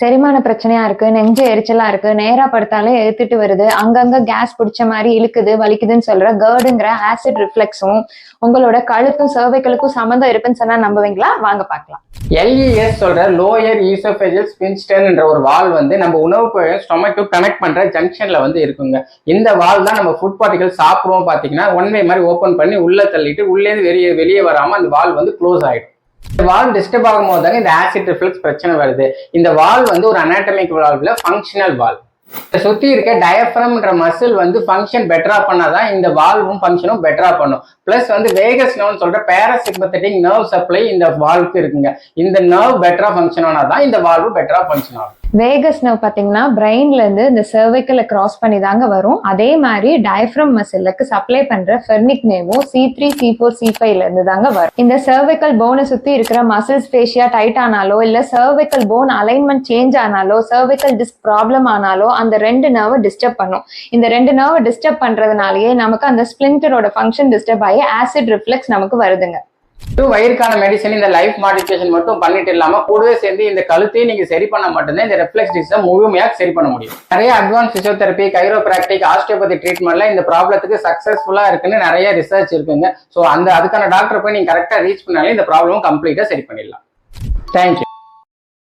செரிமான பிரச்சனையா இருக்கு நெஞ்சு எரிச்சலா இருக்கு நேரா படுத்தாலே எழுத்துட்டு வருது அங்கங்க கேஸ் பிடிச்ச மாதிரி இழுக்குது வலிக்குதுன்னு சொல்ற கேர்டுங்கிற ஆசிட் ரிஃப்ளெக்ஸும் உங்களோட கழுத்தும் சர்வைகளுக்கும் சம்மந்தம் இருக்குன்னு சொன்னா நம்புவீங்களா? வாங்க பார்க்கலாம். எல்இஎஸ் சொல்ற லோயர் ஈசோபேஜல் ஸ்பின்ஸ்டர்ன்ற ஒரு வால் வந்து நம்ம உணவு குழாயும் ஸ்டொமக்கு கனெக்ட் பண்ற ஜங்ஷன்ல வந்து இருக்குங்க. இந்த வால் தான் நம்ம ஃபுட் பார்ட்டிகல் சாப்பிடுவோம் பாத்தீங்கன்னா ஒன் வே மாதிரி ஓபன் பண்ணி உள்ள தள்ளிட்டு உள்ளேருந்து வெளியே வெளியே வராம அந்த வால் வந்து க்ளோஸ் ஆயிடும். வால் டிஸ்டர்ப் ஆகும் போது தானே இந்த ஆசிட் ரிஃப்ளெக்ஸ் பிரச்சனை வருது. இந்த வால் வந்து ஒரு அனாட்டமிக் வால்வ்ல ஃபங்க்ஷனல் வால் இதை சுத்தி இருக்க டயஃப்ரம்ன்ற மசில் வந்து ஃபங்க்ஷன் பெட்டரா பண்ணாதான் இந்த வால்வும் ஃபங்க்ஷனும் பெட்டரா பண்ணும். பிளஸ் வந்து வேகஸ் நோன்னு சொல்ற பேராசிம்பத்தட்டிக் நர்வ் சப்ளை இந்த வால்வுக்கு இருக்குங்க. இந்த நர்வ் பெட்டரா ஃபங்க்ஷன் ஆனாதான் இந்த வால்வு பெட்டரா ஃபங்க்ஷன் ஆகும். வேகஸ் நர்வ் பாத்தீங்கன்னா பிரெயின்ல இருந்து இந்த சர்வைக்கலை கிராஸ் பண்ணி தாங்க வரும். அதே மாதிரி டயஃப்ரம் மசிலுக்கு சப்ளை பண்ற phrenic நேவும் C three C four C ஃபைவ்ல இருந்து தாங்க வரும். இந்த சர்வைக்கல் போனை சுத்தி இருக்கிற மசில்ஸ் ஃபேஷியா டைட் ஆனாலோ இல்ல சர்வைக்கல் போன் அலைன்மெண்ட் சேஞ்ச் ஆனாலோ சர்வைக்கல் டிஸ்க் ப்ராப்ளம் ஆனாலோ அந்த ரெண்டு நர்வை டிஸ்டர்ப் பண்ணும். இந்த ரெண்டு நர்வை டிஸ்டர்ப் பண்றதுனாலயே நமக்கு அந்த ஸ்பிளிண்டரோட ஃபங்க்ஷன் டிஸ்டர்ப் ஆகி ஆசிட் ரிஃப்ளெக்ஸ் நமக்கு வருதுங்க. டூ வயிற்கான மெடிசன் இந்த லைஃப் மாடிஃபிகேஷன் மட்டும் பண்ணிட்டு இல்லாம கூடவே சேர்ந்து இந்த கழுத்தையும் நீங்க சரி பண்ண மட்டும்தான் இந்த ரெஃப்ளெக்ஸ் டிசீஸை முழுமையாக சரி பண்ண முடியும். நிறைய அட்வான்ஸ் பிசியோதெரப்பி கைரோபிராக்டிக் ஆஸ்டியோபதி ட்ரீட்மெண்ட்ல இந்த ப்ராப்ளத்துக்கு சக்சஸ்ஃபுல்லா இருக்குன்னு நிறைய ரிசர்ச் இருக்குங்க. ஸோ அந்த அதுக்கான டாக்டர் போய் நீங்க கரெக்டா ரீச் பண்ணாலே இந்த ப்ராப்ளம் கம்ப்ளீட்டா சரி பண்ணிடலாம். தேங்க்யூ